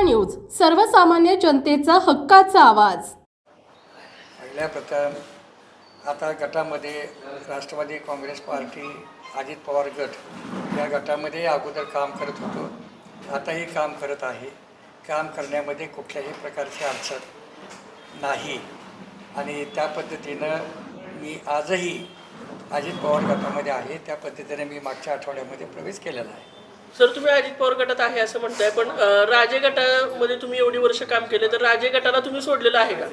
News सर्वसामान्य जनतेचा हक्काचा आवाज. पहिल्या प्रथम आता गटामध्ये राष्ट्रवादी काँग्रेस पार्टी अजित पवार गट या गटामध्ये अगोदर काम करत होतो. आताही काम करत आहे. काम करण्यामध्ये कुठल्याही प्रकारची अडचण नाही. आणि त्या पद्धतीनं मी आजही अजित पवार गटामध्ये आहे. त्या पद्धतीने मी मागच्या आठवड्यामध्ये प्रवेश केलेला आहे. सर तुम्ही अजित पवार गटात आहे असं म्हणताय पण राजे गटामध्ये तुम्ही एवढी वर्ष काम केले तर राजे गटाला तुम्ही सोडलेलं आहे का?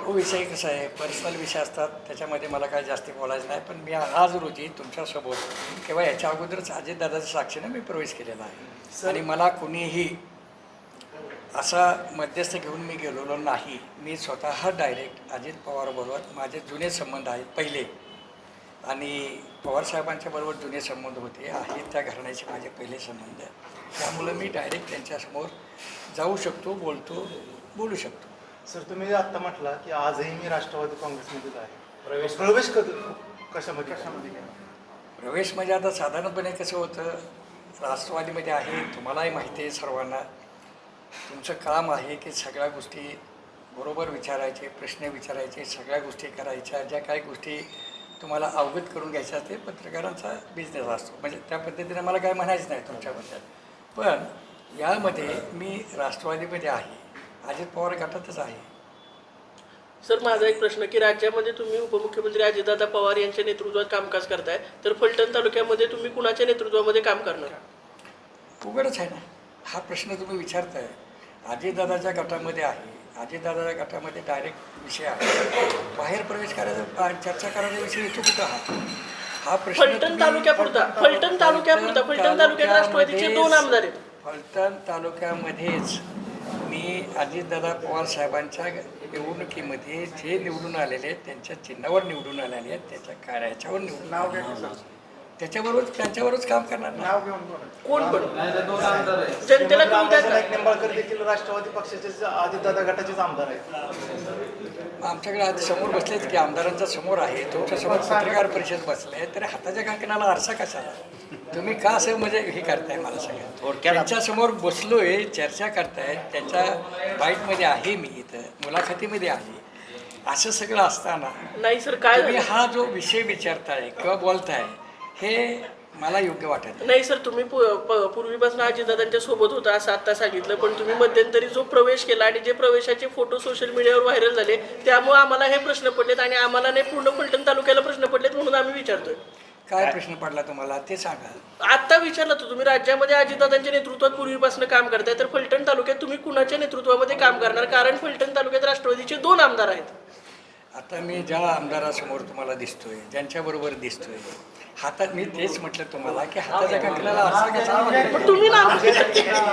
तो विषय कसा आहे पर्सनल विषय असतात त्याच्यामध्ये मला काय जास्ती बोलायचं नाही पण मी आज रोजी तुमच्यासोबत किंवा याच्या अगोदरच अजितदादाच्या साक्षीनं मी प्रवेश केलेला आहे. आणि मला कुणीही असा मध्यस्थ घेऊन मी गेलेलो नाही. मी स्वतः डायरेक्ट अजित पवारबरोबर माझे जुने संबंध आहेत पहिले. आणि पवारसाहेबांच्या बरोबर जुने संबंध होते. आहेत त्या घराण्याचे माझे पहिले संबंध. त्यामुळं मी डायरेक्ट त्यांच्यासमोर जाऊ शकतो बोलतो बोलू शकतो. सर तुम्ही आत्ता म्हटला की आजही मी राष्ट्रवादी काँग्रेसमध्येच आहे. प्रवेश प्रवेश कशामध्ये? कशामध्ये प्रवेश म्हणजे आता साधारणपणे कसं होतं राष्ट्रवादीमध्ये आहे तुम्हालाही माहिती आहे सर्वांना. तुमचं काम आहे की सगळ्या गोष्टी बरोबर विचारायचे प्रश्न विचारायचे सगळ्या गोष्टी करायच्या ज्या काही गोष्टी तुम्हाला अवगत करून घ्यायच्या ते पत्रकारांचा बिझनेस असतो. म्हणजे त्या पद्धतीने मला काय म्हणायचं नाही तुमच्याबद्दल. पण यामध्ये मी राष्ट्रवादीमध्ये आहे. अजित पवार गटातच आहे. सर माझा एक प्रश्न की राज्यामध्ये तुम्ही उपमुख्यमंत्री अजितदादा पवार यांच्या नेतृत्वात कामकाज करताय तर फलटण तालुक्यामध्ये तुम्ही कुणाच्या नेतृत्वामध्ये काम करणार? उघडच आहे ना. हा प्रश्न तुम्ही विचारताय. अजितदादाच्या गटामध्ये आहे. अजितदादाच्या गटामध्ये डायरेक्ट विषय आहे. बाहेर प्रवेश करायचा चर्चा करायचा विषय येतो कुठं हा हा प्रश्न फलटण तालुक्यापुरता फलटण तालुक्यापुरता फलटण तालुक्यात राष्ट्रवादीचे दोन आमदार आहेत. फलटण तालुक्यामध्येच मी अजितदादा पवार साहेबांच्या निवडणुकीमध्ये जे निवडून आलेले आहेत त्यांच्या चिन्हावर निवडून आलेले आहेत त्याच्या कार्याच्यावर निवडून नाव त्याच्याबरोबर त्यांच्यावरच काम करणार ना. नाव घेऊन बोला. कोण पण. जनतेला कळू द्या का? नाईक निंबाळकर देखील राष्ट्रवादी पक्षाचे आदितदादा गटाचेच आमदार आहेत. आमच्याकडे आज समोर बसलेच की आमदारांचा समोर आहे. तुमच्यासमोर पत्रकार परिषद बसले तरी हाताच्या काकणाला आरसा कशाला? तुम्ही का असं म्हणजे हे करताय मला सगळ्यात त्यांच्यासमोर बसलोय चर्चा करताय. त्यांच्या बाईटमध्ये आहे मी इथं मुलाखतीमध्ये आहे. असं सगळं असताना नाही सर काय तुम्ही झालं? हा जो विषय विचारताय किंवा बोलताय हे मला योग्य वाटत नाही. सर तुम्ही पूर्वीपासून अजितदादांच्या सोबत होता असं आता सांगितलं पण तुम्ही मध्यंतरी जो प्रवेश केला आणि जे प्रवेशाचे फोटो सोशल मीडियावर व्हायरल झाले त्यामुळे आम्हाला हे प्रश्न पडलेत आणि आम्हाला नाही पूर्ण फलटण तालुक्याला प्रश्न पडलेत म्हणून आम्ही विचारतोय. काय प्रश्न पडला तुम्हाला? ते सांगा. आता विचारलं तर तुम्ही राज्यामध्ये अजितदादांच्या नेतृत्वात पूर्वीपासून काम करताय तर फलटण तालुक्यात तुम्ही कुणाच्या नेतृत्वामध्ये काम करणार? कारण फलटण तालुक्यात राष्ट्रवादीचे दोन आमदार आहेत. आता मी ज्या आमदारासमोर तुम्हाला दिसतोय ज्यांच्याबरोबर दिसतोय हातात मी तेच म्हटलं तुम्हाला की हाताच्या काकणाला ना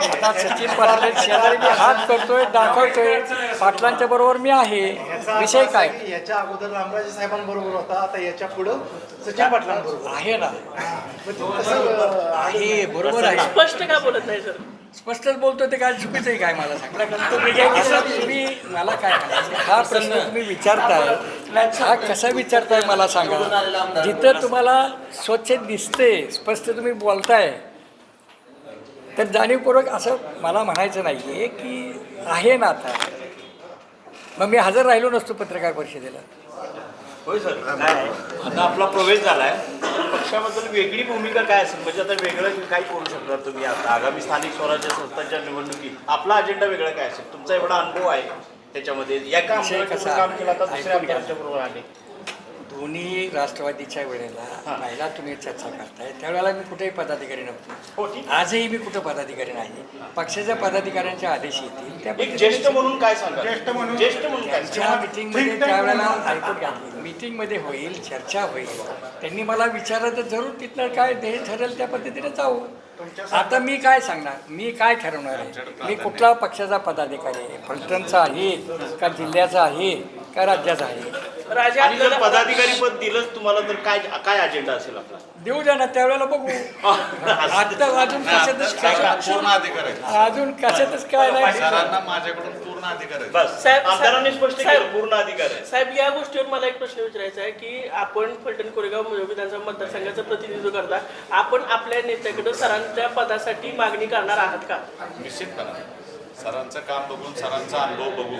आता सचिन पराले शेजारी मी हात करतोय दाखवतोय. पाटलांच्या बरोबर मी आहे. याचा विषय असा काय? याच्या अगोदर रामराजे साहेबांबरोबर होता आता याच्या पुढं सचिन पाटलांबरोबर. आहे ना. आहे बरोबर आहे. स्पष्ट का बोलत नाही सर? स्पष्टच बोलतो ते काय चुकीचं आहे काय मला सांगा? तुम्ही मला काय हा प्रश्न तुम्ही विचारताय. हा कसा विचारताय मला सांगा? जिथं तुम्हाला स्वच्छ दिसते स्पष्ट तुम्ही बोलताय तर जाणीवपूर्वक असं मला म्हणायचं नाही आहे की आहे ना आता. मग मी हजर राहिलो नसतो पत्रकार परिषदेला. होय सर. आता आपला प्रवेश झालाय. पक्षाबद्दल वेगळी भूमिका काय असेल म्हणजे आता वेगळं काय करू शकणार तुम्ही आता आगामी स्थानिक स्वराज्य संस्थांच्या निवडणुकीत आपला अजेंडा वेगळा काय असेल तुमचा एवढा अनुभव आहे त्याच्यामध्ये या काम काम केलं आता आहे? दुसऱ्या. आमदारांच्या बरोबर आले दोन्ही राष्ट्रवादीच्या वेळेला पहिला तुम्ही चर्चा करताय. त्यावेळेला मी कुठेही पदाधिकारी नव्हतो. हो आजही मी कुठं पदाधिकारी नाही. पक्षाच्या पदाधिकाऱ्यांचे आदेश येतील. त्या एक ज्येष्ठ म्हणून काय त्यांच्या मीटिंगमध्ये त्यावेळेला ऐकून घ्या मीटिंगमध्ये होईल चर्चा होईल. त्यांनी मला विचारलं तर जरूर तिथलं काय ध्येय ठरेल त्या पद्धतीने जाऊ. आता मी काय सांगणार? मी काय ठरवणार आहे? मी कुठला पक्षाचा पदाधिकारी आहे? फलटणचा आहे का जिल्ह्याचा आहे? का राज्याचा आहे? राजे आणि जर आपल्याला- पदाधिकारी पद दिलंच तुम्हाला तर काय काय अजेंडा असेल आपला? देऊ द्या ना त्यावेळेला बघू. आता अजून कशातच काय पूर्ण अधिकार आहे. अजून कशातच काय नाही. सरांना माझ्याकडून पूर्ण अधिकार आहे. बस. साहेब- आमदारांनी स्पष्ट साहेब- केलं पूर्ण अधिकार आहे. साहेब या गोष्टीवर मला एक प्रश्न विचारायचा आहे की आपण फलटण कोरेगाव विधानसभा मतदारसंघाचं प्रतिनिधित्व करता. आपण आपल्या नेत्याकडे सरांच्या पदासाठी मागणी करणार आहात का? निश्चितपणे. सरांचं काम बघून सरांचा अनुभव बघून.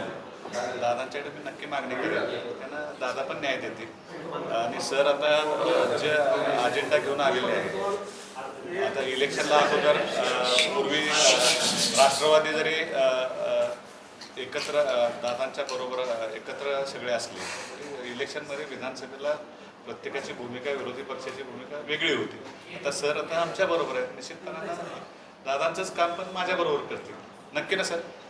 दादांच्याकडे मी नक्की मागणी केली. त्यांना दादा पण न्याय देतील. आणि सर आता जे अजेंडा घेऊन आलेले आहे आता इलेक्शनला अगोदर पूर्वी राष्ट्रवादी जरी एकत्र दादांच्या बरोबर एकत्र सगळे असले तरी इलेक्शनमध्ये विधानसभेला प्रत्येकाची भूमिका विरोधी पक्षाची भूमिका वेगळी होती. आता सर आता आमच्या बरोबर आहेत. निश्चितपणे दादांचंच काम पण माझ्याबरोबर करतील. नक्की ना सर?